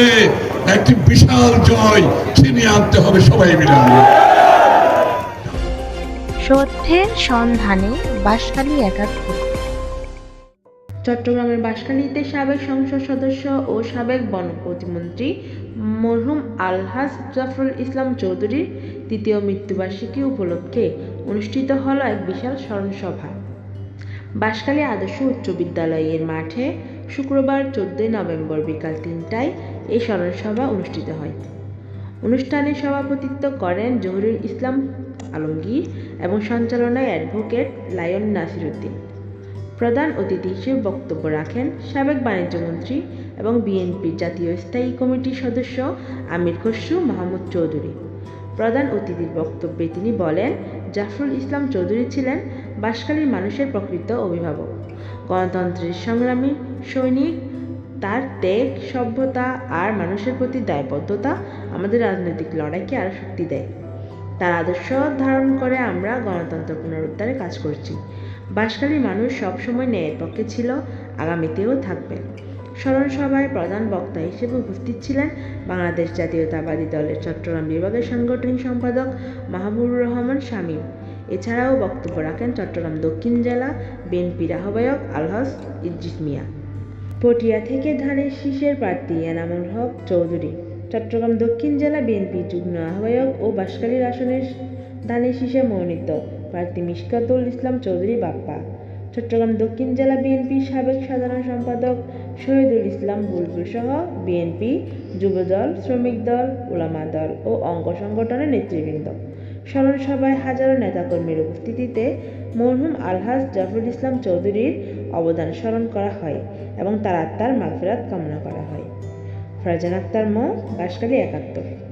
করে একটি বিশাল জয় ছিনিয়ে আনতে হবে সবাই মিলে। সত্যের সন্ধানে বাঁশখালী একাত্তর। চট্টগ্রামের বাঁশখালীতে সাবেক সংসদ সদস্য ও সাবেক বন প্রতিমন্ত্রী মরহুম আলহাজ জাফরুল ইসলাম চৌধুরীর তৃতীয় মৃত্যুবার্ষিকী উপলক্ষে অনুষ্ঠিত হলো এক বিশাল স্মরণসভা। বাঁশখালী আদর্শ উচ্চ বিদ্যালয়ের মাঠে শুক্রবার চোদ্দই নভেম্বর বিকাল তিনটায় এই স্মরণসভা অনুষ্ঠিত হয়। অনুষ্ঠানে সভাপতিত্ব করেন জহুরুল ইসলাম আলমগীর এবং সঞ্চালনায় অ্যাডভোকেট লায়ন নাসিরুদ্দিন। প্রধান অতিথি হিসেবে বক্তব্য রাখেন সাবেক বাণিজ্যমন্ত্রী এবং বিএনপির জাতীয় স্থায়ী কমিটির সদস্য আমির খসরু মাহমুদ চৌধুরী। প্রধান অতিথির বক্তব্যে তিনি বলেন, জাফরুল ইসলাম চৌধুরী ছিলেন বাঁশখালীর মানুষের প্রকৃত অভিভাবক। গণতন্ত্রের সংগ্রামী সৈনিক, তার ত্যাগ, সভ্যতা আর মানুষের প্রতি দায়বদ্ধতা আমাদের রাজনৈতিক লড়াইকে আরও শক্তি দেয়। তার আদর্শ ধারণ করে আমরা গণতন্ত্র পুনরুদ্ধারে কাজ করছি। বাঁশখালীর মানুষ সবসময় ন্যায়ের পক্ষে ছিল, আগামীতেও থাকবে। স্মরণ সভায় প্রধান বক্তা হিসেবে উপস্থিত ছিলেন বাংলাদেশ জাতীয়তাবাদী দলের চট্টগ্রাম বিভাগের সাংগঠনিক সম্পাদক মাহবুবুর রহমান শামীম। এছাড়াও বক্তব্য রাখেন চট্টগ্রাম দক্ষিণ জেলা বিএনপির আহ্বায়ক আলহাজ ইদ্রিস মিয়া। পটিয়া থেকে ধানের শীষের প্রার্থী এনামুল হক চৌধুরী। চট্টগ্রাম দক্ষিণ জেলা বিএনপি যুগ্ম আহ্বায়ক ও বাঁশখালীর আসনের ধানের শীষে মনোনীত প্রার্থী মিশকাতুল ইসলাম চৌধুরী বাপ্পা। চট্টগ্রাম দক্ষিণ জেলা বিএনপির সাবেক সাধারণ সম্পাদক শহীদুল ইসলাম বুলবুল সহ বিএনপি যুবদল, শ্রমিক দল ওলামা দল ও অঙ্গ সংগঠনের নেতৃবৃন্দ। স্মরণ সভায় হাজারো নেতাকর্মীর উপস্থিতিতে মরহুম আলহাজ জাফরুল ইসলাম চৌধুরীর অবদান স্মরণ করা হয় এবং তার আত্মার মাগফিরাত কামনা করা হয়। ফারজান আক্তার মো বাসকালী একাত্তর।